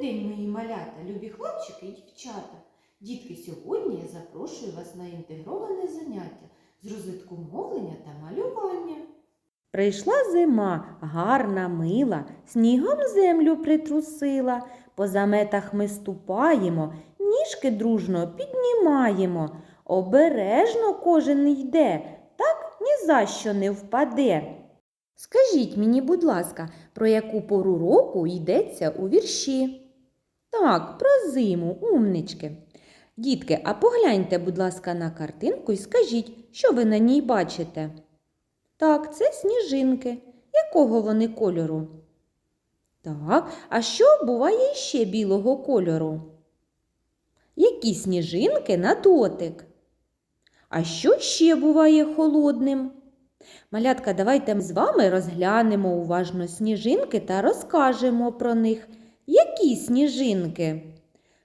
Добрий день, мої малята, любі хлопчики і дівчата. Дітки, сьогодні я запрошую вас на інтегроване заняття з розвитку мовлення та малювання. Прийшла зима, гарна, мила, снігом землю притрусила. По заметах ми ступаємо, ніжки дружно піднімаємо. Обережно кожен йде, так ні за що не впаде. Скажіть мені, будь ласка, про яку пору року йдеться у вірші? Так, про зиму, умнички. Дітки, а погляньте, будь ласка, на картинку і скажіть, що ви на ній бачите? Так, це сніжинки. Якого вони кольору? Так, а що буває ще білого кольору? Які сніжинки на дотик? А що ще буває холодним? Малятка, давайте з вами розглянемо уважно сніжинки та розкажемо про них. Які сніжинки?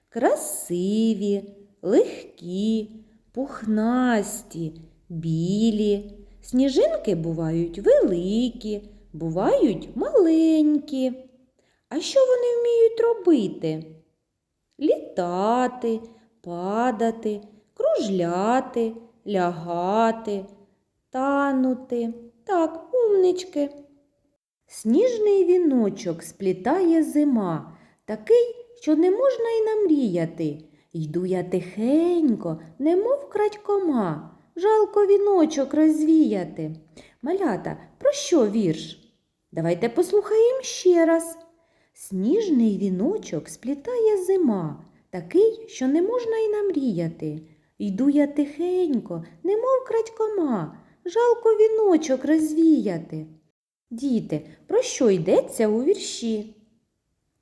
Красиві, легкі, пухнасті, білі. Сніжинки бувають великі, бувають маленькі. А що вони вміють робити? Літати, падати, кружляти, лягати, танути. Так, умнички. Сніжний віночок сплітає зима, такий, що не можна й намріяти. Йду я тихенько, немов крадькома, жалко віночок розвіяти. Малята, про що вірш? Давайте послухаємо ще раз. Сніжний віночок сплітає зима, такий, що не можна й намріяти. Йду я тихенько, немов крадькома, жалко віночок розвіяти. Діти, про що йдеться у вірші?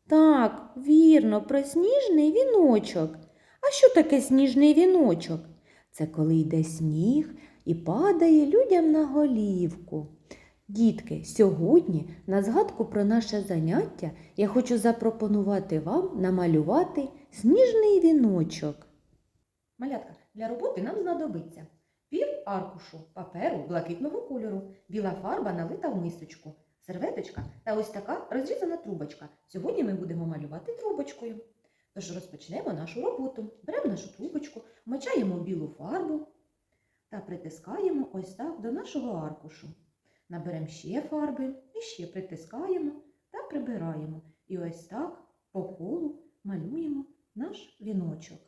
Так, вірно, про сніжний віночок. А що таке сніжний віночок? Це коли йде сніг і падає людям на голівку. Дітки, сьогодні на згадку про наше заняття я хочу запропонувати вам намалювати сніжний віночок. Малятка, для роботи нам знадобиться пів аркушу паперу блакитного кольору, біла фарба налита в мисочку, серветочка та ось така розрізана трубочка. Сьогодні ми будемо малювати трубочкою. Тож розпочнемо нашу роботу. Беремо нашу трубочку, вмочаємо білу фарбу та притискаємо ось так до нашого аркушу. Наберемо ще фарби і ще притискаємо та прибираємо. І ось так по колу малюємо наш віночок.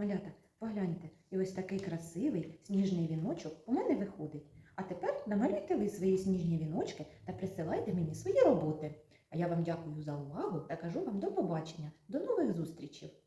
Малята, погляньте, і ось такий красивий сніжний віночок у мене виходить. А тепер намалюйте ви свої сніжні віночки та присилайте мені свої роботи. А я вам дякую за увагу та кажу вам до побачення, до нових зустрічей!